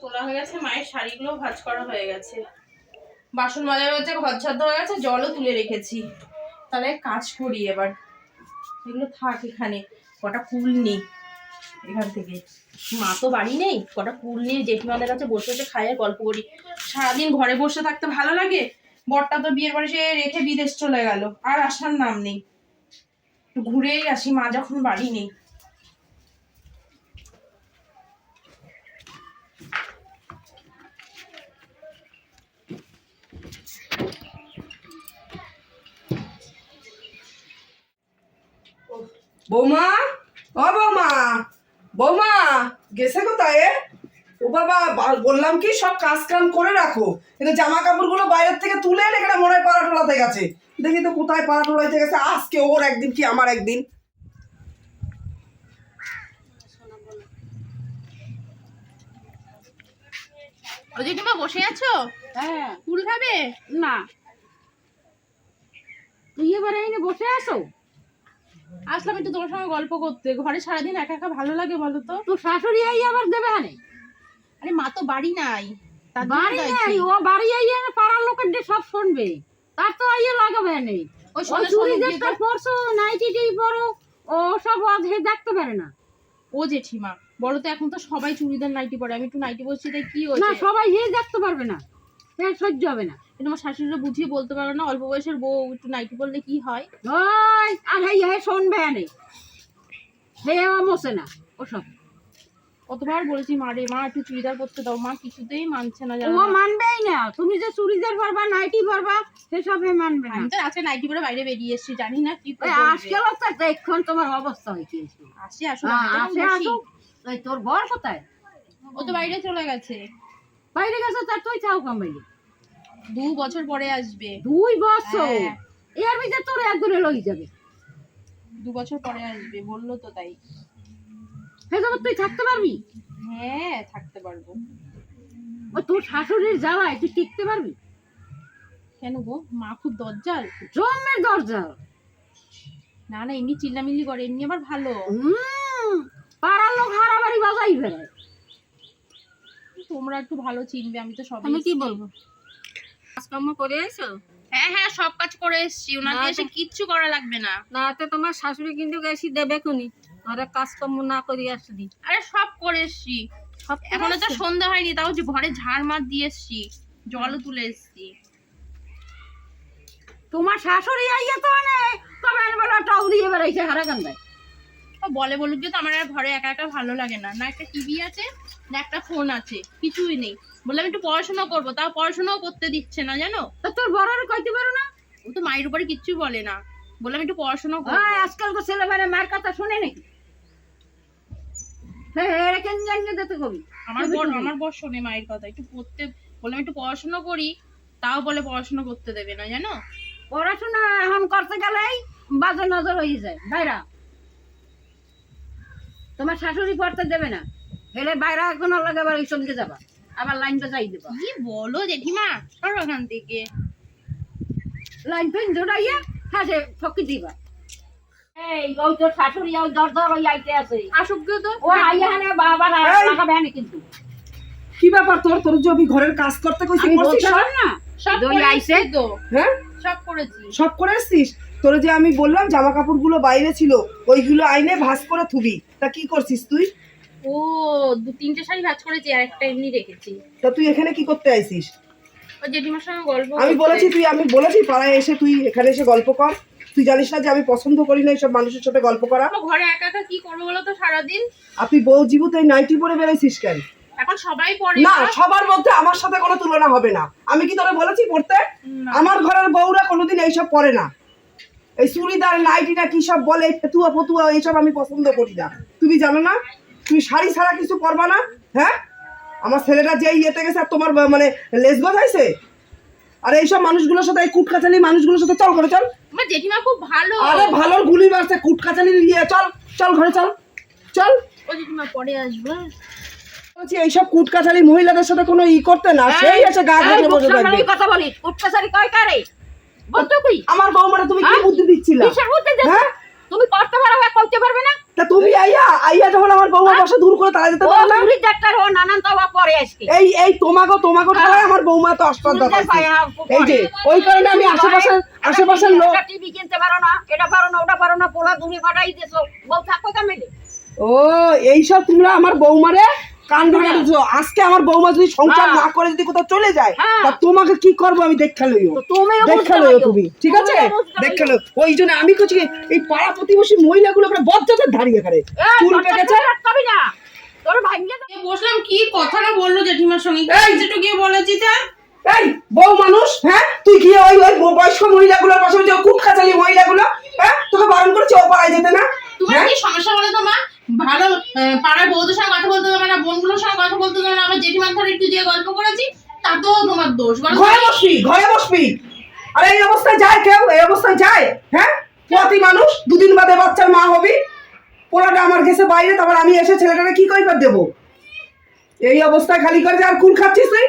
তোলা হয়ে গেছে, মায়ের শাড়িগুলো ভাঁজ করা হয়ে গেছে। বাসন মাজা হয়েছে ঘর ছাদ হয়ে গেছে, জলও তুলে রেখেছি। তাহলে কাজ করি এবার। এগুলো থাক এখানে, কটা ফুল নেই এখান থেকে। মা তো বাড়ি নেই, কটা ফুল নিয়ে জেঠিমাদের কাছে বসে বসে খাই আর গল্প করি। সারাদিন ঘরে বসে থাকতে ভালো লাগে? বরটা তো বিয়ের পরে সে রেখে বিদেশ চলে গেল, আর আসার নাম নেই। ঘুরেই আসি, মা যখন বাড়ি নেই। বৌমা ও বৌমা বৌমা গেছে কোথায়? এ? ও বাবা বললাম কি সব কাজ কাম করে রাখো। কিন্তু জামা কাপড়গুলো বাইরের থেকে তুলে এনে এখানে মনে হয় পাড়া গেছে। দেখি তো কোথায় পাড়া টোলাইতে গেছে। আজকে ওর একদিন কি আমার একদিন? ও জেঠিমা বসে আছো? হ্যাঁ। ফুল খাবে? না। তুই এবারে বসে আসো আসলাম একটু তোমার সঙ্গে গল্প করতে। ঘরে সারাদিন একা একা ভালো লাগে বলো তো? তোর শাশুড়ি আই আবার দেবে হানে? আরে মা তো বাড়ি নাই। বাড়ি। নেই ও বাড়ি আইয়ে না পাড়ার লোকের দিয়ে সব শুনবে। তার তো আইয়ে লাগাবে নেই ওই ওই চুরি দেখতে গিয়ে পরশো নাইটি টি পরো ও সব আধে দেখতে পারে না। ও জেঠিমা বলো তো এখন তো সবাই চুড়িদার নাইটি পরে। আমি একটু নাইটি বলছি তাই কি না সবাই হে দেখতে পারবে না। হ্যাঁ সহ্য হবে না। কিন্তু আমার শাশুড়িরা বুঝিয়ে বলতে পারো না অল্প বয়সের বউ একটু নাইটি পরলে কি হয়? ওই আর হেই হে শুনবে আনে হে মশে না ওসব কতবার বলেছি মা রে মা একটু চুড়িদার পরতে দাও। মা কিছুতেই মানছে না ও মানবেই না। তুমি যে চুড়িদার পারবা নাইটি পারবা সেসব হে মানবে না। আমি তো আজকে নাইটি পরে বাইরে বেরিয়ে এসেছি জানি না কি করবে। আজকাল তো দেখুন তোমার অবস্থা হয়েছে আসি হ্যাঁ, আসে। আসুক। ওই তোর বর কোথায়? ও তো বাইরে চলে গেছে। বাইরে গেছে তার তুই চাও কামাইলি দু বছর পরে আসবে। দুই বছর? হ্যাঁ। এর ভিতরে তোর একদিনে লই যাবে। দু বছর পরে আসবে বলল তো তাই। সে যাবে তুই থাকতে পারবি? হ্যাঁ থাকতে পারব। ও তোর শাশুড়ির জ্বালায় তুই টিকতে পারবি? কেন গো? মা খুব দজ্জাল। জন্মের দরজা না না এমনি চিল্লামিল্লি করে এমনি আবার ভালো। পাড়ার লোক হারাবাড়ি বাজাই বেড়ায় তোমরা একটু ভালো চিনবে আমি তো সব আমি কি বলব? কাজকর্ম করে এসো হ্যাঁ হ্যাঁ সব কাজ করে এসেছি। ওনার না, এসে কিচ্ছু করা লাগবে না। না তো তোমার শাশুড়ি কিন্তু এসে দেবে খুনি। ওরা কাজকর্ম না করি আসলি। আরে সব করে এসেছি। সব এখনও তো সন্ধ্যা হয়নি তাও যে ঘরে ঝাড় মার দিয়ে এসেছি। জলও তুলে এসেছি। তোমার শাশুড়ি আইয়া তো মানে তবে বেলা টাউ দিয়ে বেড়াইছে হারা কান্দায় বলে বলুক যে তো আমার আর ঘরে একা একা ভালো লাগে না। না একটা টিভি আছে একটা ফোন আছে কিছুই নেই। বললাম একটু পড়াশোনা করব। তাও পড়াশোনাও করতে দিচ্ছে না জানো? তা তোর বড়রে কইতে পারো না? ও তো মায়ের উপরে কিচ্ছু বলে না। বললাম একটু পড়াশোনা করব। হ্যাঁ আজকাল তো ছেলেমেয়েরা মার কথা শুনে নাকি? হ্যাঁ এরা কেন জানিয়ে দিতে কবি? আমার তুমি- আমার বর শোনে মায়ের কথা। একটু পড়তে বললাম একটু পড়াশোনা করি। তাও বলে পড়াশোনা করতে দেবে না জানো? পড়াশোনা এখন করতে গেলেই বাজে নজর হয়ে যায়। বাইরা তোমার শাশুড়ি পড়তে দেবে না। হেলে বাইরে একজন আলাদা আবার ওই সঙ্গে যাবা। আবার লাইনটা যাই দেবা। কি বলো জেঠিমা? সরো ওখান থেকে। লাইন ফেন জোড়াইয়া হাসে ঠকি দিবা। এই ওই তোর শাশুড়ি ওই দর দর ওই আইতে আছে। আসুক তো। ও আইয়া হানে বাবা এই! লাগাবে কিন্তু। কি ব্যাপার তোর? তোর যে ঘরের কাজ করতে কইছি করছিস না? সব দই করে আইছে? তো। হ্যাঁ? সব করেছি। সব করে এসছিস তোর যে আমি বললাম জামা কাপড়গুলো বাইরে ছিল ওইগুলো আইনে ভাঁজ করে থুবি। তা কি করছিস তুই? ও দু তিনটে শাড়ি ভাজ করেছি আর একটা এমনি রেখেছি। তা তুই এখানে কি করতে আইছিস ও জেঠিমার সঙ্গে গল্প আমি বলেছি তুই আমি বলেছি পাড়ায় এসে তুই এখানে এসে গল্প কর। তুই জানিস না যে আমি পছন্দ করি না এইসব মানুষের সাথে গল্প করা। তো ঘরে একা একা কি করব বলো তো সারাদিন? আর তুই বউ জীবু তুই নাইটি পরে বেরোইছিস কেন? এখন সবাই পড়ে না সবার মধ্যে আমার সাথে কোনো তুলনা হবে না। আমি কি তোরা বলেছি পড়তে? আমার ঘরের বউরা কোনোদিন এইসব পরে না। এই চুড়িদার নাইটি না কি সব বলে ফেতুয়া ফতুয়া এইসব আমি পছন্দ করি না। তুমি জানো না? তুমি শাড়ি ছাড়া কিছু করবা না? হ্যাঁ? আমার ছেলেটা যে ইয়েতে গেছে আর তোমার মানে লেস গজাইছে? আর এইসব মানুষগুলোর সাথে এই কুটকাচালি মানুষগুলোর সাথে চল করে চল। আমার জেঠিমা খুব ভালো। আরে ভালোর গুলি মারছে কুটকাচালির ইয়ে চল চল ঘরে চল। চল। ও জেঠিমা পরে আসব বলছি এইসব কুটকাচালি মহিলাদের সাথে কোনো ই করতে না? সেই এসে গা এই, ঘেঁষে বসে থাকবে। কথা বলি। উঠকাছারি কয় কারে? বলতো কি আমার বৌমারা তুমি কি হ্যাঁ? বুদ্ধি দিচ্ছিলা? কিসের হ্যাঁ? তুমি করতে পারো বা করতে পারবে না? তা তুমি আইয়া আইয়া যখন আমার বৌমা বাসা দূর করে তারা দিতে পারো না তুমি ডাক্তার হও নানান তো পরে আসছে এই এই তোমাকে তোমাকে ঠালায় আমার বৌমা তো অস্পদ এই যে ওই কারণে আমি আশেপাশে আশেপাশের লোক টিভি কিনতে পারো না এটা পারো না ওটা পারো না পোলা দূরে ফাটাই দিছো বউ থাকো কামেলে ও এইসব তোমরা আমার বৌমারে কান ভাঙা দিছো আজকে আমার বৌমা যদি সংসার হ্যাঁ। না করে যদি কোথাও চলে যায় হ্যাঁ। তা তোমাকে কি করব আমি দেখা লইও? দেখা লইও তুমি ঠিক আছে? দেখা লইও। ওই জন্য আমি করছি এই পাড়া প্রতিবেশী মহিলাগুলো করে বজ্জাতের ধারিয়ে করে চুল পেকেছে? কাছে রাখতে না। তোর ভাঙ্গে এ বসলাম কি কথাটা বলল জেঠিমার সঙ্গে! যেটু গিয়ে বলেছি তার এই বউ মানুষ হ্যাঁ? তুই গিয়ে ওই ওই বয়স্ক মহিলাগুলোর পাশে যে কুটকা চালি মহিলাগুলো হ্যাঁ? তোকে বারণ করেছে ও পাড়ায় যেতে না। তোমার হ্যাঁ? কি সমস্যা বলো তো মা? ভালো পাড়ার বৌদের সঙ্গে কথা বলতে দেবে না বোনগুলোর সঙ্গে কথা বলতে দেবে না আমার জেঠিমার ধারে একটু যে গল্প করেছি তাতেও তোমার দোষ। ঘরে বসবি ঘরে বসবি। আরে এই অবস্থায় যায় কেউ? এই অবস্থায় যায়? হ্যাঁ? প্রতি মানুষ দুদিন বাদে বাচ্চার মা হবি। পোলাটা আমার গেছে বাইরে তারপর আমি এসে ছেলেটাকে কি কইবার দেবো? এই অবস্থায় খালি করে আর কুল খাচ্ছিস তুই?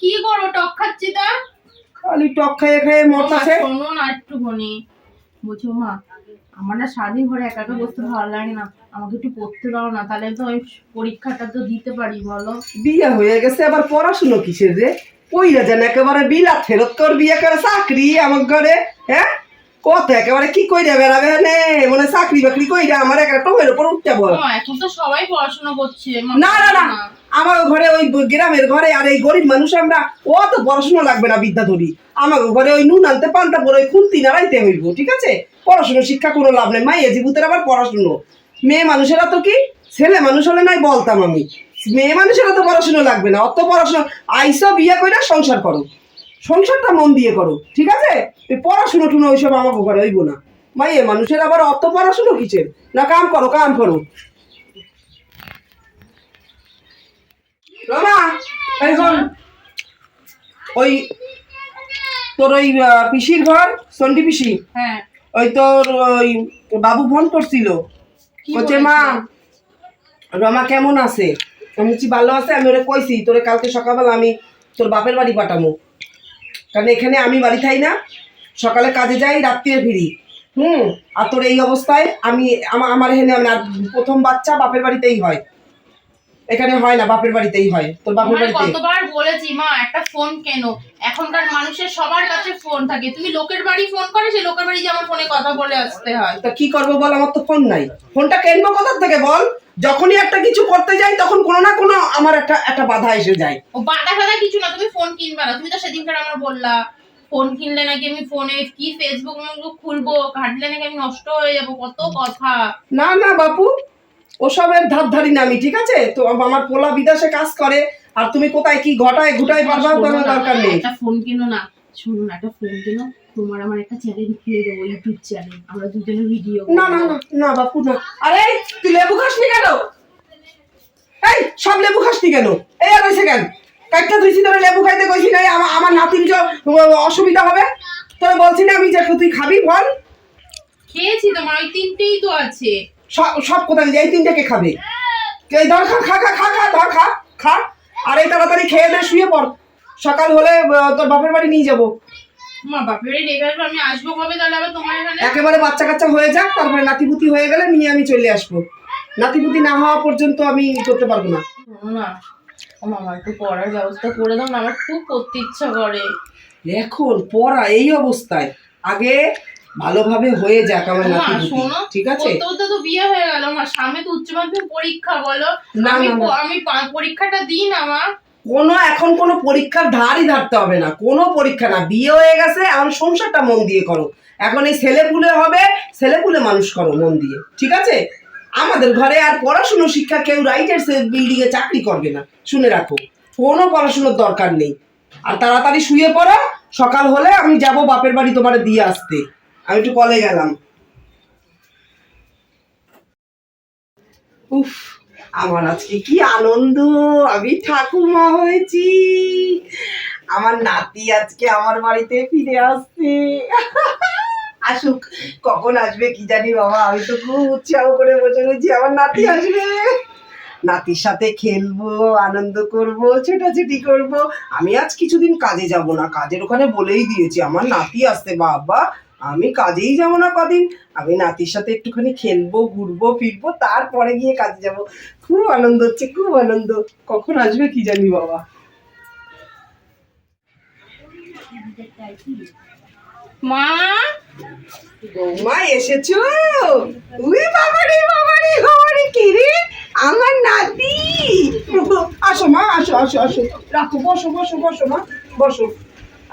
কি করো টক খাচ্ছি তা? খালি টক খাইয়ে খাইয়ে মরতাছে। শোনো না একটুখানি। বুঝো মা আমার না স্বাধীন ঘরে একা একা বসতে ভালো লাগে না। আমাকে একটু পড়তে দাও না তাহলে তো আমি পরীক্ষাটা তো দিতে পারি বলো। বিয়ে হয়ে গেছে আবার পড়াশুনো কিসের রে? পইরা যেন একেবারে বিলা ফেরত কর বিয়ে করে চাকরি আমার ঘরে হ্যাঁ? কত একেবারে কি কইরা বেড়াবে নে মানে চাকরি বাকরি কইরা আমার একটা টোমের উপর উঠতে বল। এখন তো সবাই পড়াশোনা করছে না না না আমার ঘরে ওই গ্রামের ঘরে আর এই গরিব মানুষ আমরা ও তো পড়াশোনা লাগবে না বিদ্যাধরী আমার ঘরে ওই নুন আনতে পান্তা পরে ওই খুন্তি নাড়াইতে হইব, ঠিক আছে? পড়াশুনো, শিক্ষা কোনো লাভ নেই। মাইয়ে জীবুতের আবার পড়াশুনো। মেয়ে মানুষেরা তো কি? ছেলে মানুষ হলে নাই বলতাম আমি। মেয়ে মানুষেরা তো পড়াশুনো লাগবে না। অত পড়াশোনা, আইসো, বিয়ে করে সংসার করো। সংসারটা মন দিয়ে করো, ঠিক আছে? পড়াশুনো টুনো ওইসব আমাকে ঘরে হইব না। মাইয়ে মানুষের আবার অত পড়াশুনো কিসের? না, কাম করো কাম করো। রমা এখন ওই তোর ওই পিসির ঘর সন্ডি পিসি? হ্যাঁ। ওই তোর ওই বাবু ফোন করছিল। বলছে? মা রমা কেমন আছে? আমি বলছি ভালো আছে আমি ওরে কইছি তোরে কালকে সকালবেলা আমি তোর বাপের বাড়ি পাঠামো। কারণ এখানে আমি বাড়ি থাই না। সকালে কাজে যাই রাত্রিরে ফিরি। হুম আর তোর এই অবস্থায় আমি আমা- আমার এখানে প্রথম বাচ্চা বাপের বাড়িতেই হয়। এখানে হয় না বাপের বাড়িতেই হয়। তোর বাপের বাড়িতে কতবার বলেছি মা একটা ফোন কেন? এখনকার মানুষের সবার কাছে ফোন থাকে। তুমি লোকের বাড়ি ফোন করে সে লোকের বাড়ি যেমন ফোনে কথা বলে আসতে হয়। তা কি করব বল? আমার তো ফোন নাই। ফোনটা কিনবো কোথা থেকে বল? যখনই একটা কিছু করতে যাই তখন কোনো না কোনো আমার একটা একটা বাধা এসে যায়। ও বাধা ফাদা কিছু না তুমি ফোন কিনবে না। তুমি তো সেদিনকার আমার বললা ফোন কিনলে নাকি আমি ফোনে কি ফেসবুক খুলবো? ঘাটলে নাকি আমি নষ্ট হয়ে যাব? কত কথা। না না বাপু। ওসবের ধার ধারি না আমি ঠিক আছে? তো আমার পোলা বিদেশে কাজ করে আর তুমি কোথায় কি ঘটায় ঘুটায় পারবা কোনো দরকার নেই। একটা ফোন কিনো না শুনো না একটা ফোন কিনো তোমার আমার একটা চ্যানেল খুলে দেবো ইউটিউব চ্যানেল আমরা দুজনে ভিডিও না না না না বাপু না। আরে তুই লেবু খাসনি কেন? এই সব লেবু খাসনি কেন? এই আর হয়েছে কেন? কাইটা তুই তোরা লেবু খাইতে কইছি না আমার আমার নাতির যে অসুবিধা হবে। তোরা বলছি না আমি যে তুই খাবি বল। খেয়েছি তোমার ওই তিনটেই তো আছে। সব কোথায় যে এই তিনটাকে খাবে। ধর খা খা খা খা খা ধর খা খা। আর এই তাড়াতাড়ি খেয়ে দে শুয়ে পড়। সকাল হলে তোর বাপের বাড়ি নিয়ে যাব। মা বাপের বাড়ি রেখে আসব আমি আসব কবে? তাহলে আবার তোমার এখানে? একেবারে বাচ্চা কাচ্চা হয়ে যাক তারপরে নাতিপুতি হয়ে গেলে নিয়ে আমি চলে আসব। নাতিপুতি না হওয়া পর্যন্ত আমি করতে পারব না। ও একটু পড়ার ব্যবস্থা করে দাও না আমার খুব পড়তে ইচ্ছা করে। এখন পড়া এই অবস্থায়। আগে ভালোভাবে হয়ে যাক আমার শোনো ঠিক আছে? পড়তে তো বিয়ে হয়ে গেল। মা সামনে তো উচ্চ মাধ্যমিক পরীক্ষা বলো। আমি আমি পরীক্ষাটা দিই না মা। কোনো এখন কোনো পরীক্ষার ধারই ধারতে হবে না। কোনো পরীক্ষা না। বিয়ে হয়ে গেছে এখন সংসারটা মন দিয়ে করো। এখন এই ছেলেপুলে হবে ছেলেপুলে মানুষ করো মন দিয়ে ঠিক আছে? আমাদের ঘরে আর পড়াশুনো শিক্ষা কেউ রাইটার বিল্ডিং এ চাকরি করবে না। শুনে রাখো কোনো পড়াশুনোর দরকার নেই। আর তাড়াতাড়ি শুয়ে পড়ো সকাল হলে আমি যাব বাপের বাড়ি তোমার দিয়ে আসতে। আমি একটু কলে গেলাম। উফ, আমার আজকে কি আনন্দ! আমি ঠাকুমা হয়েছি। আমার নাতি আজকে আমার বাড়িতে ফিরে আসছে। আসুক, কখন আসবে কি জানি বাবা, আমি তো খুব উৎসাহ করে বসে রয়েছি, আমার নাতি আসবে। নাতির সাথে খেলব, আনন্দ করব, ছোটাছুটি করব। আমি আজ কিছুদিন কাজে যাব না, কাজের ওখানে বলেই দিয়েছি, আমার নাতি আসছে বাবা। আমি কাজেই যাব না কদিন। আমি নাতির সাথে একটুখানি খেলব, ঘুরবো, ফিরবো, তারপরে গিয়ে কাজে যাব। খুব আনন্দ হচ্ছে, খুব আনন্দ। কখন আসবে কি জানি বাবা। মা! বৌমা, এসেছ? উই বাবারে বাবারে বাবারে, কি রে? আমার নাতি! আসো মা, আসো আসো আসো। রাখো, বসো বসো বসো মা, বসো।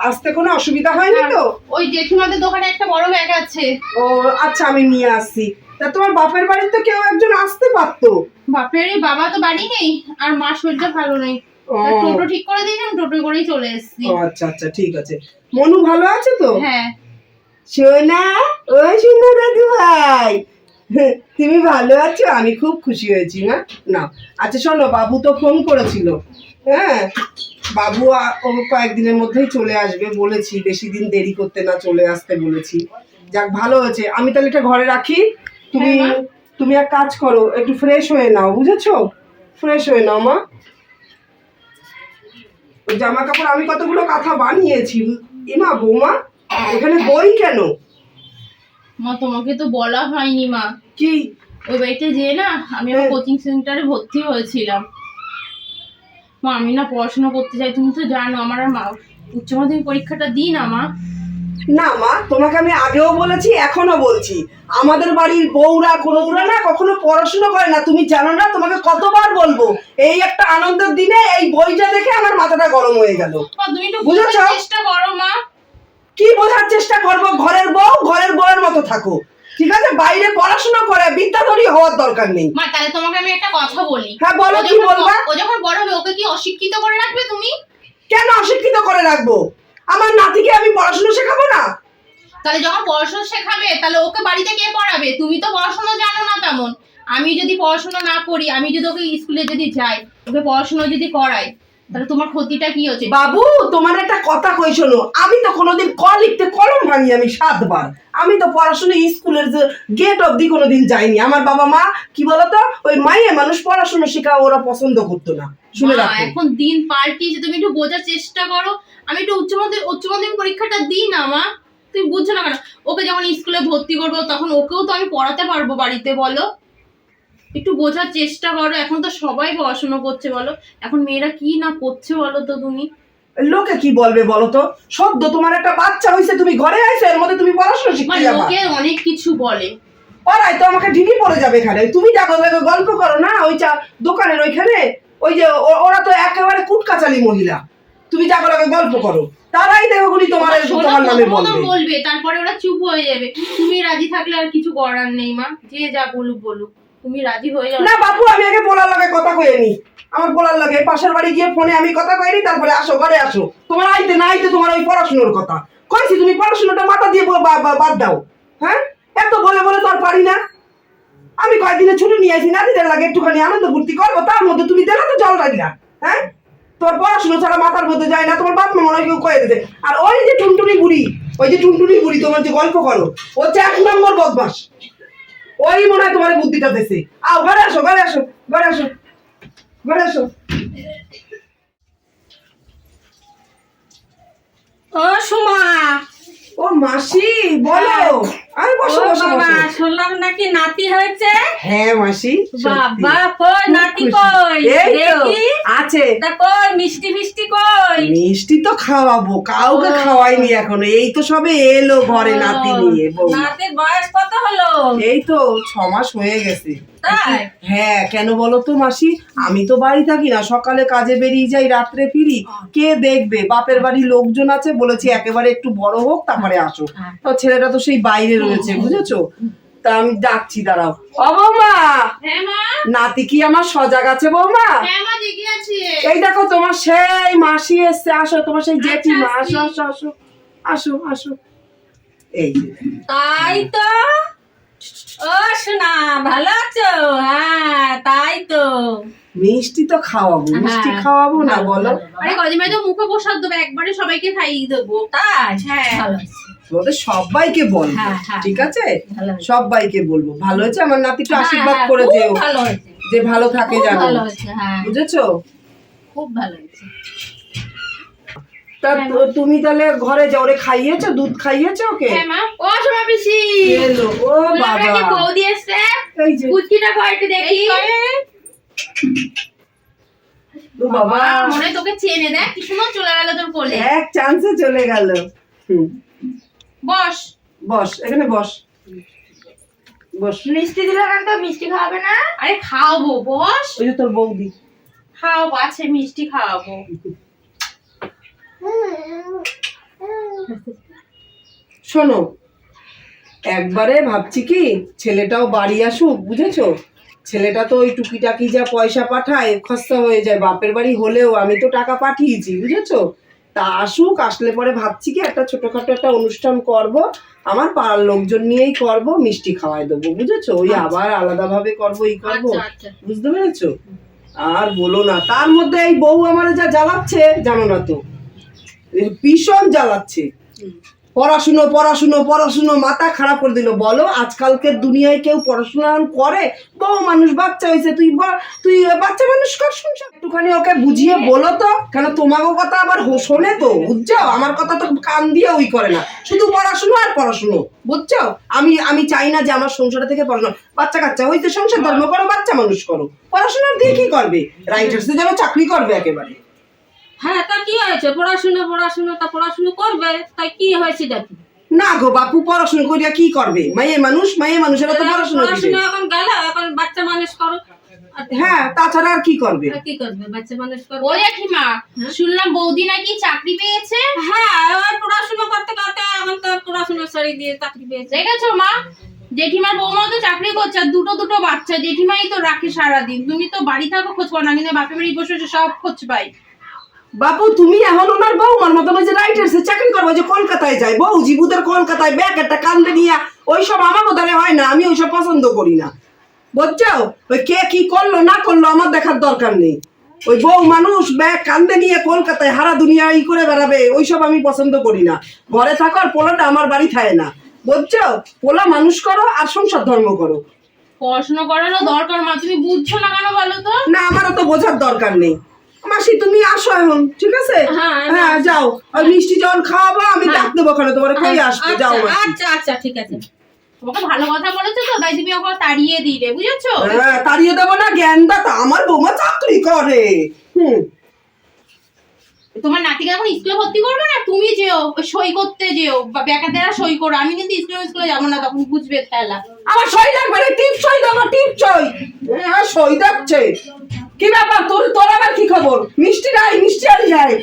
আসতে কোনো অসুবিধা হয়নি তো? ওই জেঠিমাদের দোকানে একটা বড় ব্যাগ আছে। ও আচ্ছা আমি নিয়ে আসছি তা তোমার বাপের বাড়িতে কেউ একজন আসতে পারতো? বাপের বাবা তো বাড়ি নেই আর মা শরীরটা ভালো নেই। টোটো ঠিক করে দিয়েছিলাম টোটো করেই চলে এসেছি। আচ্ছা আচ্ছা ঠিক আছে। মনু ভালো আছে তো? হ্যাঁ। সোনা ওই সুন্দর দাদু ভাই তুমি ভালো আছো? আমি খুব খুশি হয়েছি না? না আচ্ছা শোনো বাবু তো ফোন করেছিল। হ্যাঁ? বাবু কয়েকদিনের মধ্যেই চলে আসবে বলেছি বেশি দিন দেরি করতে না চলে আসতে বলেছি। যাক ভালো হয়েছে। আমি তাহলে এটা ঘরে রাখি। তুমি হ্যাঁ, তুমি এক কাজ করো একটু ফ্রেশ হয়ে নাও বুঝেছ? ফ্রেশ হয়ে নাও মা। জামা কাপড় আমি কতগুলো কাঁথা বানিয়েছি ইমা বৌমা এখানে বই কেন? মা তোমাকে তো বলা হয়নি মা। কি? ওই বাড়িতে যেয়ে না আমি হ্যাঁ। কোচিং সেন্টারে ভর্তি হয়েছিলাম। মা আমি না পড়াশোনা করতে চাই তুমি তো জানো আমার আর মা উচ্চ মাধ্যমিক পরীক্ষাটা দিই না মা। না মা তোমাকে আমি আগেও বলেছি এখনও বলছি। আমাদের বাড়ির বউরা বউরা না কখনো পড়াশোনা করে না। তুমি জানো না তোমাকে কতবার বলব এই একটা আনন্দের দিনে এই বইটা দেখে আমার মাথাটা গরম হয়ে গেল। বুঝেছ? চেষ্টা করো মা। কি বোঝার চেষ্টা করব? ঘরের বউ ঘরের বউয়ের মতো থাকো। ঠিক আছে বাইরে পড়াশোনা করে বিদ্যাধরী হওয়ার দরকার নেই। মা তাহলে তোমাকে আমি একটা কথা বলি। হ্যাঁ বলো কি বলবা? ও যখন বড় হবে ওকে কি অশিক্ষিত করে রাখবে তুমি? কেন অশিক্ষিত করে রাখব? আমার নাতিকে আমি পড়াশোনা শেখাবো না? তাহলে যখন পড়াশোনা শেখাবে তাহলে ওকে বাড়িতে কে পড়াবে? তুমি তো পড়াশোনা জানো না তেমন। আমি যদি পড়াশোনা না করি আমি যদি ওকে স্কুলে যদি যাই ওকে পড়াশোনা যদি করাই তাহলে তোমার ক্ষতিটা কি হচ্ছে? বাবু তোমার একটা কথা কই শোনো? আমি তো কোনোদিন ক লিখতে কলম ভাঙি আমি সাতবার। আমি তো পড়াশোনা স্কুলের যে গেট অব্দি কোনোদিন যাইনি। আমার বাবা মা কি বলতো? ওই মাইয়ে মানুষ পড়াশোনা শেখা ওরা পছন্দ করতো না। শুনে রাখো। এখন দিন পাল্টিয়েছে। তুমি একটু বোঝার চেষ্টা করো। আমি একটু উচ্চ মাধ্যমিক উচ্চ মাধ্যমিক পরীক্ষাটা দিই না মা। তুমি বুঝছ না কেন? ওকে যখন স্কুলে ভর্তি করব তখন ওকেও তো আমি পড়াতে পারব বাড়িতে বলো। একটু বোঝার চেষ্টা করো। এখন তো সবাই পড়াশোনা করছে বলো। এখন মেয়েরা কি না করছে বলো তো তুমি? লোকে কি বলবে বলো তো? সদ্য তোমার একটা বাচ্চা হয়েছে তুমি ঘরে আইছো এর মধ্যে তুমি পড়াশোনা শিখতে যাবা। লোকে অনেক কিছু বলে। পড়াই তো আমাকে ঢিকি পড়ে যাবে এখানে। তুমি দেখো দেখো গল্প করো না ওই চা দোকানের ওইখানে ওই যে ওরা তো একেবারে কুটকাচালি মহিলা। তুমি যাকো লাগে গল্প করো। তারাই দেখো গুলি তোমার তোমার নামে বলবে। বলবে তারপরে ওরা চুপ হয়ে যাবে। তুমি রাজি থাকলে আর কিছু করার নেই মা। যে যা বলুক বলুক। তুমি রাজি হয়ে যাও। না বাপু, আমি আগে বলার লাগে কথা নি। আমার বলার লাগে পাশের বাড়ি গিয়ে ফোনে আমি কথা নি, তারপরে আসো, ঘরে আসো। তোমার আইতে না আইতে তোমার ওই পড়াশোনার কথা। কইছি, তুমি পড়াশোনাটা মাথা দিয়ে বাদ দাও। হ্যাঁ? এত বলে বলে তো আর পারি না। আমি ছুটি নিয়ে আসি নাতিদের লাগে একটুখানি আনন্দ ফুর্তি করব, তার মধ্যে তুমি তো জল রাখি না হ্যাঁ? তোমার পড়াশোনা ছাড়া মাথার মধ্যে যায় না, তোমার বাপ মনে কেউ কয়ে আর ওই যে টুনটুনি বুড়ি, ওই যে টুনটুনি বুড়ি, তোমার যে গল্প করো, ও হচ্ছে এক নম্বর বদমাস। ওই মনে হয় তোমার বুদ্ধিটা দেশে আও ঘরে আসো ঘরে আসো ঘরে আসো ঘরে আসো। ও সুমা। ও মাসি বলো। আরে বসো বসো বসো। শুনলাম নাকি নাতি হয়েছে? হ্যাঁ মাসি বাবা কই নাতি কই? এই তো, দেখি। আছে। তা কই মিষ্টি মিষ্টি কই? মিষ্টি তো খাওয়াবো কাউকে খাওয়াইনি এখনও। এই তো সবে এলো ঘরে নাতি নিয়ে বউ। নাতির বয়স কত হলো? এই তো ছ মাস হয়ে গেছে। হ্যাঁ কেন বলো তো মাসি? আমি তো বাড়ি থাকি না সকালে কাজে বেরিয়ে যাই রাত্রে ফিরি। কে দেখবে? বাপের বাড়ি লোকজন আছে বলেছি একেবারে একটু বড় হোক তারপরে আসো। হ্যাঁ। তো ছেলেটা তো সেই বাইরে রয়েছে বুঝেছ? তা আমি ডাকছি দাঁড়াও। ও বৌমা! হ্যাঁ মা? নাতি কি আমার সজাগ আছে বৌমা? হ্যাঁ মা জেগে আছি। এই দেখো তোমার সেই মাসি এসছে আসো তোমার সেই জেঠিমা আসো আচ্ছা, আসো আসো আসো আসো। এই তাই তো? ও শোনা ভালো আছো? হ্যাঁ তাই তো। মিষ্টি তো খাওয়াবো মিষ্টি হ্যাঁ, খাওয়াবো না বলো। আরে কদিন তো মুখে প্রসাদ দেবো একবারে সবাইকে খাইয়ে দেবো। তাই? হ্যাঁ। ভালো হয়েছে, তোমাদের সবাইকে বলব হ্যাঁ, হ্যাঁ। ঠিক আছে? সবাইকে বলব। ভালো হয়েছে? আমার নাতিটা হ্যাঁ, আশীর্বাদ করে যেও যে ভালো থাকে জানো। হ্যাঁ। বুঝেছ? খুব ভালো হয়েছে। তা তুমি তাহলে ঘরে যাও। ওরে খাইয়েছো? দুধ খাইয়েছো ওকে? হ্যাঁ মা। ও সোমা পিসি। এলো। ও বাবা। বৌদি এসছে। এই কুচকিটা কয়টি দেখি। ও বাবা। মনে তোকে চেনে দেখ। কি সুন্দর চলে গেল তোর কোলে। এক চান্সে চলে গেল। হুম। বস। বস এখানে বস। বস। মিষ্টি দিলে কেন তো মিষ্টি খাওয়াবে না? আরে খাওয়াবো বস। ওই যে তোর বৌদি। খাওয়াবো আছে মিষ্টি খাওয়াবো। শোনো একবারে ভাবছি কি ছেলেটাও বাড়ি আসুক বুঝেছ? ছেলেটা তো ওই টুকিটাকি যা পয়সা পাঠায় খরচা হয়ে যায় বাপের বাড়ি হলেও আমি তো টাকা পাঠিয়েছি বুঝেছ? তা আসুক আসলে পরে ভাবছি কি একটা ছোটখাটো একটা অনুষ্ঠান করব আমার পাড়ার লোকজন নিয়েই করব মিষ্টি খাওয়াই দেবো বুঝেছ? ওই আবার আলাদাভাবে করব ই করব আচ্ছা। আচ্ছা বুঝতে পেরেছ? আর বলো না তার মধ্যে এই বউ আমার যা জ্বালাচ্ছে জানো না তো? ভীষণ জ্বালাচ্ছে। পড়াশুনো পড়াশুনো পড়াশুনো, মাথা খারাপ করে দিল। বলো, আজকালকের দুনিয়ায় কেউ পড়াশোনা করে? বউ মানুষ, বাচ্চা হয়েছে, তুই তুই বাচ্চা মানুষ কর সংসার। একটুখানি ওকে বুঝিয়ে বলো তো, কেন তোমাকে কথা আবার শোনে তো, বুঝছ? আমার কথা তো কান দিয়ে ওই করে না। শুধু পড়াশুনো আর পড়াশুনো, বুঝছ? আমি আমি চাই না যে আমার সংসার থেকে পড়াশোনা। বাচ্চা কাচ্চা হইতে সংসার ধর্ম করো, বাচ্চা মানুষ করো। পড়াশোনা দিয়ে কি করবে? রাইটার্সে যেন চাকরি করবে একেবারে। হ্যাঁ তা কি হয়েছে? পড়াশুনো পড়াশুনো তা পড়াশুনো করবে? তাই কি হয়েছে দেখি। না গো বাপু পড়াশোনা করিয়া কি করবে? মানুষ মানুষেরা তো পড়াশোনা পড়াশুনো এখন গেল এখন বাচ্চা মানুষ করো। হ্যাঁ তাছাড়া আর কি করবে? কি করবে? বাচ্চা মানুষ করবে। ও জেঠিমা শুনলাম বৌদি নাকি চাকরি পেয়েছে? হ্যাঁ পড়াশুনো করতে করতে এখন তো পড়াশুনো ছেড়ে দিয়ে চাকরি পেয়েছে। দেখেছ মা? জেঠিমার বৌমা তো চাকরি করছে আর দুটো দুটো বাচ্চা। জেঠিমাই তো রাখে সারাদিন। তুমি তো বাড়ি থাকো খোঁজ পাও না কিন্তু বাপের বাড়ি বসে বসে সব খোঁজ পাই। বাপু তুমি এখন ওনার বউ আমার মতন ওই যে রাইটার্সে চাকরি করব যে কলকাতায় যায়। বউ জিবুদের কলকাতায় ব্যাগ একটা কান্দে নিয়ে ওইসব আমার দ্বারা হয় না আমি ওইসব পছন্দ করি না। বুঝছ? ওই কে কি করল না করল আমার দেখার দরকার নেই। ওই বউ মানুষ ব্যাগ কান্দে নিয়ে কলকাতায় হারা দুনিয়া ই করে বেড়াবে ওইসব আমি পছন্দ করি না। ঘরে থাকো আর পোলাটা আমার বাড়ি থাকে না। বুঝছ? পোলা মানুষ করো আর সংসার ধর্ম করো। পড়াশোনা করানো দরকার মা তুমি বুঝছ না কেন বলো তো? না আমারও তো বোঝার দরকার নেই। মাসি তুমি আসো এখন ঠিক আছে? হ্যাঁ, হ্যাঁ যাও। আর মিষ্টি জল খাওয়াবো আমি ডাক দেবো ওখানে তোমার কই আসবে যাও আচ্ছা, আচ্ছা আচ্ছা ঠিক আছে। তোমাকে ভালো কথা বলেছ তো তাই তুমি ওকে তাড়িয়ে দিলে বুঝেছ? হ্যাঁ তাড়িয়ে দেবো না জ্ঞানটা তা আমার বৌমা চাকরি করে। হুম। তোমার নাতিকে এখন স্কুলে ভর্তি করবে না? তুমি যেও সই করতে যেও বা সই করো আমি কিন্তু স্কুলে স্কুলে যাব না তখন বুঝবে খেলা। আমার সই লাগবে টিপ সই দেবো টিপ সই। হ্যাঁ সই যাচ্ছে কি ব্যাপার? তোর তোর আবার কি খবর? মিষ্টি নাই, মিষ্টি আনি নাই।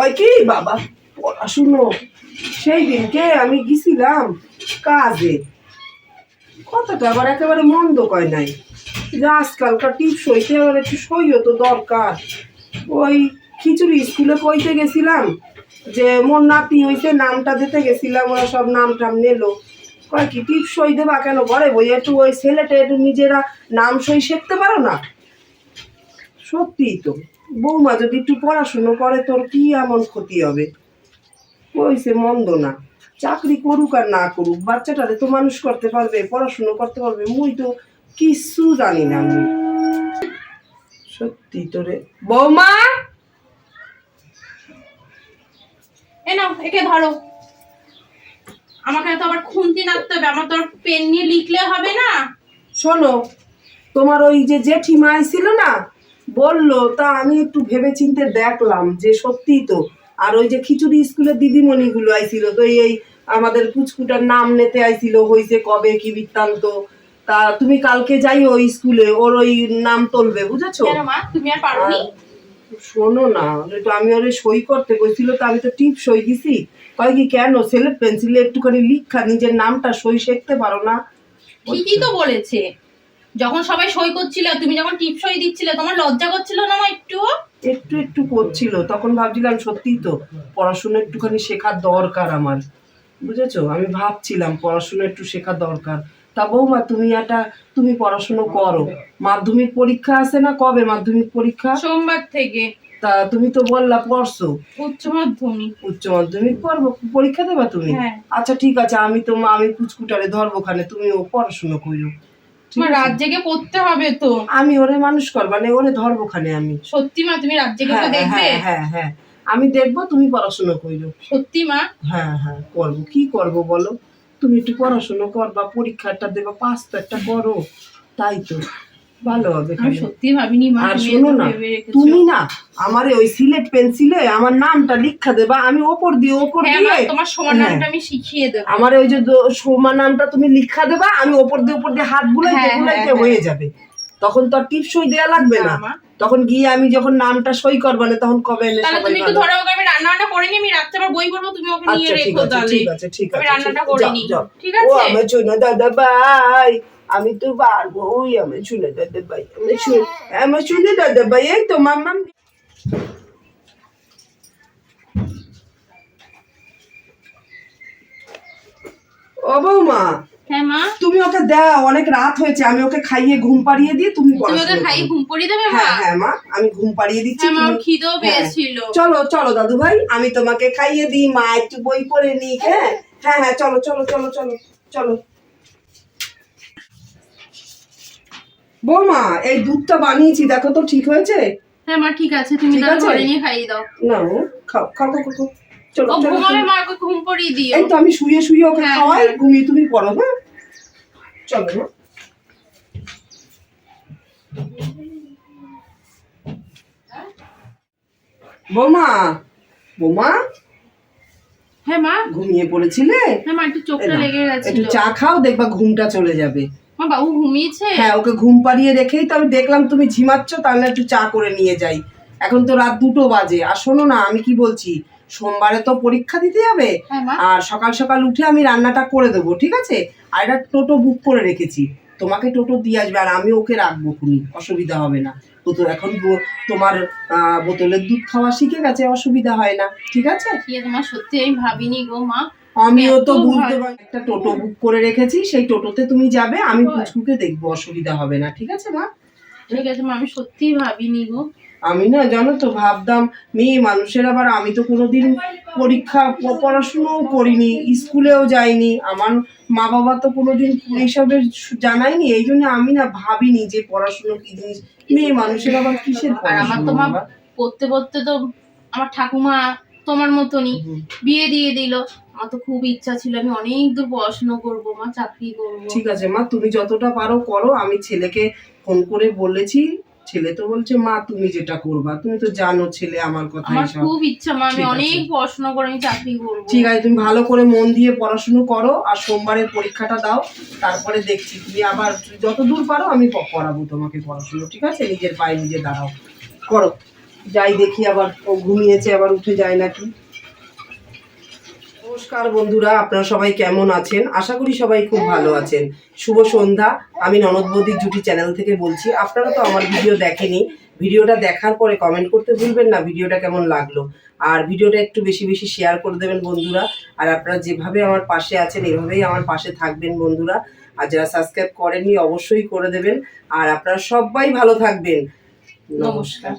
ওই কি বাবা, পড়াশুনো। সেই দিনকে আমি গেছিলাম কাজে। কতটা আবার একেবারে মন্দ কয় নাই। যে আজকালকার টিপ সইতে আবার একটু সইও তো দরকার। ওই খিচুড়ি স্কুলে কইতে গেছিলাম যে, মোর নাতি হইছে, নামটা দিতে গেছিলাম, ওরা সব নাম টাম নিলো। কি, টিপ সই দেবা কেন? ঘরে বই একটু ওই ছেলেটা একটু নিজেরা নাম সই শিখতে পারো না? সত্যিই তো। বৌমা যদি একটু পড়াশুনো করে, তোর কি এমন ক্ষতি হবে? কইছে মন্দ না। চাকরি করুক আর না করুক, বাচ্চাটারে তো মানুষ করতে পারবে, পড়াশুনো করতে পারবে, মুই তো কিচ্ছু জানি না আমি। সত্যি তোরে বৌমা! এ নাও, একে ধরো। আমাকে তো আবার খুন্তি নাড়তে হবে আমার তো আর পেন নিয়ে লিখলে হবে না। শোনো তোমার ওই যে জেঠিমা ছিল না বলল তা আমি একটু ভেবে চিনতে দেখলাম যে সত্যিই তো। আর ওই যে খিচুড়ি স্কুলের দিদিমণিগুলো আইছিল তো এই আমাদের পুচকুটার নাম নিতে আইছিল হইছে কবে কি বৃত্তান্ত। তা তুমি কালকে যাই ওই স্কুলে ওর ওই নাম তুলবে বুঝেছ? তুমি আর পারো শোনো না একটু আমি ওরে সই করতে কইছিল তো আমি তো টিপ সই দিছি। কয় কি কেন? সেলেট পেন্সিলে একটুখানি লিখা নিজের নামটা সই শিখতে পারো না। ঠিকই তো বলেছে। যখন সবাই সই করছিল তুমি যখন টিপ সই দিচ্ছিলে তোমার লজ্জা করছিল না মা একটু? একটু একটু করছিল তখন ভাবছিলাম সত্যিই তো পড়াশোনা একটুখানি শেখার দরকার আমার। বুঝেছ? আমি ভাবছিলাম পড়াশোনা একটু শেখার দরকার। তা বৌমা তুমি একটা তুমি পড়াশুনো করো। মাধ্যমিক পরীক্ষা আছে না কবে মাধ্যমিক পরীক্ষা? সোমবার থেকে। তা তুমি তো বললা পড়ছো। উচ্চ মাধ্যমিক। উচ্চ মাধ্যমিক পড়ব পরীক্ষা দেবা তুমি? হ্যাঁ। আচ্ছা ঠিক আছে আমি তো আমি পুচকুটারে ধরবো খানে তুমিও পড়াশুনো করো। রাত জেগে পড়তে হবে তো? আমি ওরে মানুষ করবা না ওরে ধরবো খানে আমি। সত্যি মা তুমি রাত জেগে তো হ্যাঁ দেখবে? হ্যাঁ হ্যাঁ হ্যাঁ। আমি দেখব তুমি পড়াশোনা করো। সত্যি মা? হ্যাঁ হ্যাঁ করব। কি করব বলো? তুমি একটু পড়াশোনা করবা পরীক্ষাটা দেবা পাস তো একটা করো। তাই তো ভালো হবে সত্যি ভাবিনি আর শোনো না তুমি না আমারে ওই সিলেট পেন্সিলে আমার নামটা লিখা দেবা আমি ওপর দিয়ে ওপর হ্যাঁ দিয়ে তোমার সমান হ্যাঁ। নামটা আমি শিখিয়ে দেবো। আমার ওই যে সোমা নামটা তুমি লিখা দেবা আমি ওপর দিয়ে ওপর দিয়ে হাত বুলাইতে হ্যাঁ, বুলাইতে হ্যাঁ, যাবে। তখন তো আর টিপ সই দেওয়া লাগবে না। তখন গিয়ে আমি যখন নামটা সই করবা না তখন কবে এনে তাহলে তুমি একটু ধরে আমি করে নি আমি আবার বই পড়ব তুমি ওকে নিয়ে আচ্ছা রেখো তাহলে। ঠিক আছে ঠিক আমি আছে রান্নাটা করে। ঠিক ও আমার দাদা ভাই আমি তো পারব ওই আমার দাদা ভাই আমি আমার দাদা ভাই এই তো মাম্মা। ও বৌমা হ্যাঁ মা? তুমি ওকে দাও অনেক রাত হয়েছে আমি ওকে খাইয়ে ঘুম পাড়িয়ে দিয়ে তুমি তুমি ওকে পড়াশোনা ঘুম পড়িয়ে দেবে মা? হ্যাঁ হ্যাঁ মা আমি ঘুম পাড়িয়ে দিচ্ছি হ্যাঁ মা খিদেও। পেয়েছিল। চলো চলো দাদু ভাই আমি তোমাকে খাইয়ে দিই মা একটু বই পড়ে নি হ্যাঁ? হ্যাঁ হ্যাঁ চলো চলো চলো চলো চলো। বৌমা এই দুধটা বানিয়েছি দেখো তো ঠিক হয়েছে? হ্যাঁ মা ঠিক আছে তুমি ঠিক ঘরে নিয়ে খাইয়ে দাও। না খাও খাও খাও, খাও, খাও। চলো চলো, ঘুমাবে মা ওকে ঘুম পড়িয়ে দিও। এই তো আমি শুয়ে শুয়ে ওকে খাওয়াই। ঘুমিয়ে তুমি পড়ো হ্যাঁ? চলো। মা বৌমা বৌমা হ্যাঁ মা। ঘুমিয়ে পড়েছিলে? হ্যাঁ মা একটু চোখটা লেগে একটু চা খাও দেখবা ঘুমটা চলে যাবে। মা বাবু ঘুমিয়েছে? হ্যাঁ ওকে ঘুম পাড়িয়ে রেখেই তো আমি দেখলাম তুমি ঝিমাচ্ছ তাহলে একটু চা করে নিয়ে যাই। এখন তো রাত দুটো বাজে আর শোনো না আমি কি বলছি? সোমবারে তো পরীক্ষা দিতে যাবে। হ্যাঁ আর সকাল সকাল উঠে আমি রান্নাটা করে দেবো ঠিক আছে? আর এটা টোটো বুক করে রেখেছি। তোমাকে টোটো দিয়ে আসবে আর আমি ওকে রাখব খুনি অসুবিধা হবে না। ও তো এখন তোমার বোতলের দুধ খাওয়া শিখে গেছে অসুবিধা হয় না ঠিক আছে? তোমার সত্যি আমি ভাবিনি গো মা। আমিও তো বুঝতে পারি একটা টোটো বুক করে রেখেছি সেই টোটোতে তুমি যাবে আমি পুচকুকে দেখব অসুবিধা হবে না ঠিক আছে মা? ঠিক আছে মা আমি সত্যিই ভাবিনি গো। আমি না জানো তো ভাবতাম মেয়ে মানুষের আবার আমি তো কোনোদিন পরীক্ষা পড়াশুনোও করিনি স্কুলেও যাইনি। আমার মা বাবা তো কোনোদিন এইসবের জানায়নি এই জন্য আমি না ভাবিনি যে পড়াশুনো কি জিনিস। মেয়ে মানুষের আবার কিসের আমার তো মা? পড়তে পড়তে তো আমার ঠাকুমা তোমার মতনই বিয়ে দিয়ে দিল। আমার তো খুব ইচ্ছা ছিল আমি অনেক দূর পড়াশোনা করব মা চাকরি করব। ঠিক আছে মা তুমি যতটা পারো করো। আমি ছেলেকে ফোন করে বলেছি ছেলে তো বলছে মা তুমি যেটা করবা তুমি তো জানো ছেলে আমার কথা আমার খুব ইচ্ছা মা আমি। অনেক পড়াশোনা করে আমি চাকরি করব। ঠিক আছে তুমি ভালো করে মন দিয়ে পড়াশুনো করো আর সোমবারের পরীক্ষাটা দাও তারপরে দেখছি তুমি আবার যত দূর পারো আমি পড়াবো তোমাকে পড়াশুনো ঠিক আছে? নিজের পায়ে নিজে দাঁড়াও। করো। যাই দেখি আবার ও ঘুমিয়েছে আবার উঠে যায় নাকি। নমস্কার বন্ধুরা, আপনারা সবাই কেমন আছেন? আশা করি সবাই খুব ভালো আছেন। শুভ সন্ধ্যা, আমি ননদ বৌদির জুটি চ্যানেল থেকে বলছি, আপনারা তো আমার ভিডিও দেখেনি। ভিডিওটা দেখার পরে কমেন্ট করতে ভুলবেন না, ভিডিওটা কেমন লাগল? আর ভিডিওটা একটু বেশি বেশি শেয়ার করে দেবেন বন্ধুরা। আর আপনারা যেভাবে আমার পাশে আছেন, এভাবেই আমার পাশে থাকবেন বন্ধুরা। আর যারা সাবস্ক্রাইব করেননি, অবশ্যই করে দেবেন। আর আপনারা সবাই ভালো থাকবেন। নমস্কার।